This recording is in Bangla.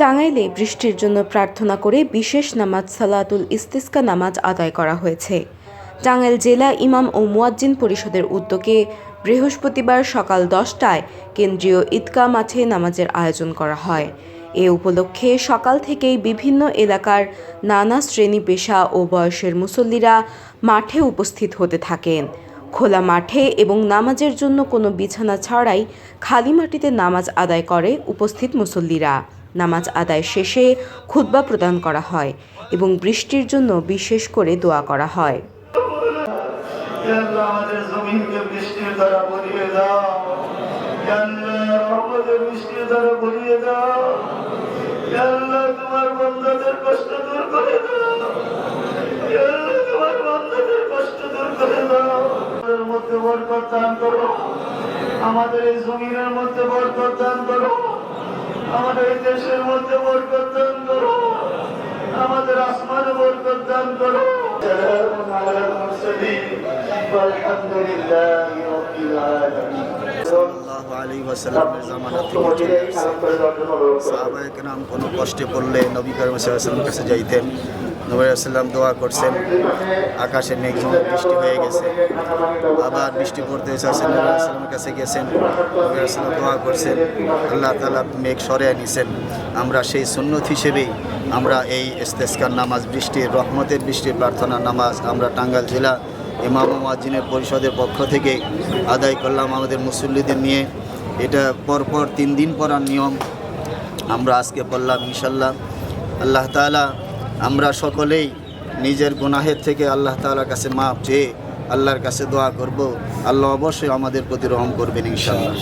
টাঙ্গাইলে বৃষ্টির জন্য প্রার্থনা করে বিশেষ নামাজ সালাতুল ইস্তিস্কা নামাজ আদায় করা হয়েছে। টাঙ্গাইল জেলা ইমাম ও মুয়াজ্জিন পরিষদের উদ্যোগে বৃহস্পতিবার সকাল দশটায় কেন্দ্রীয় ঈদগাহ মাঠে নামাজের আয়োজন করা হয়। এ উপলক্ষে সকাল থেকেই বিভিন্ন এলাকার নানা শ্রেণি পেশা ও বয়সের মুসল্লিরা মাঠে উপস্থিত হতে থাকেন। খোলা মাঠে এবং নামাজের জন্য কোনো বিছানা ছাড়াই খালি মাটিতে নামাজ আদায় করে উপস্থিত মুসল্লিরা। নামাজ আদায় শেষে খুতবা প্রদান করা হয় এবং বৃষ্টির জন্য বিশেষ করে দোয়া করা হয়। আমাদের এই জমিনের মধ্যে বরকত দান করো। আমাদের এই দেশের মধ্যে বরকত দান করো আমাদের আসমানে বরকত দান করো সালামুন আলাল মুরসালিন والحمد لله رب العالمين সাল্লাল্লাহু আলাইহি ওয়াসাল্লামের জামানা থেকে চলে আসছে সাহাবায়ে কেরাম কোনো কষ্টে পড়লে নবী করিম সাল্লাল্লাহু কাছে যাইতেন নবী দোয়া করছেন। আকাশে মেঘ বৃষ্টি হয়ে গেছে। আবার বৃষ্টি পড়তে হয়েছে সাল্লামের কাছে গেছেন। নবী দোয়া করছেন, আল্লাহ তাআলা মেঘ সরিয়ে নিছেন। আমরা সেই সুন্নত হিসেবেই আমরা এই ইস্তেস্কার নামাজ বৃষ্টির রহমতের বৃষ্টির প্রার্থনা নামাজ আমরা টাঙ্গাইল জেলা ইমাম মুয়াজ্জিনের পরিষদের পক্ষ থেকে আদায় করলাম আমাদের মুসল্লিদের নিয়ে। এটা পরপর তিন দিন পরার নিয়ম আমরা আজকে পড়লাম ইনশাল্লাহ আল্লাহ তাআলা আমরা সকলেই নিজের গুনাহের থেকে আল্লাহ তালার কাছে মাপ চেয়ে আল্লাহর কাছে দোয়া করব। আল্লাহ অবশ্যই আমাদের প্রতি রহম করবেন ইনশাল্লাহ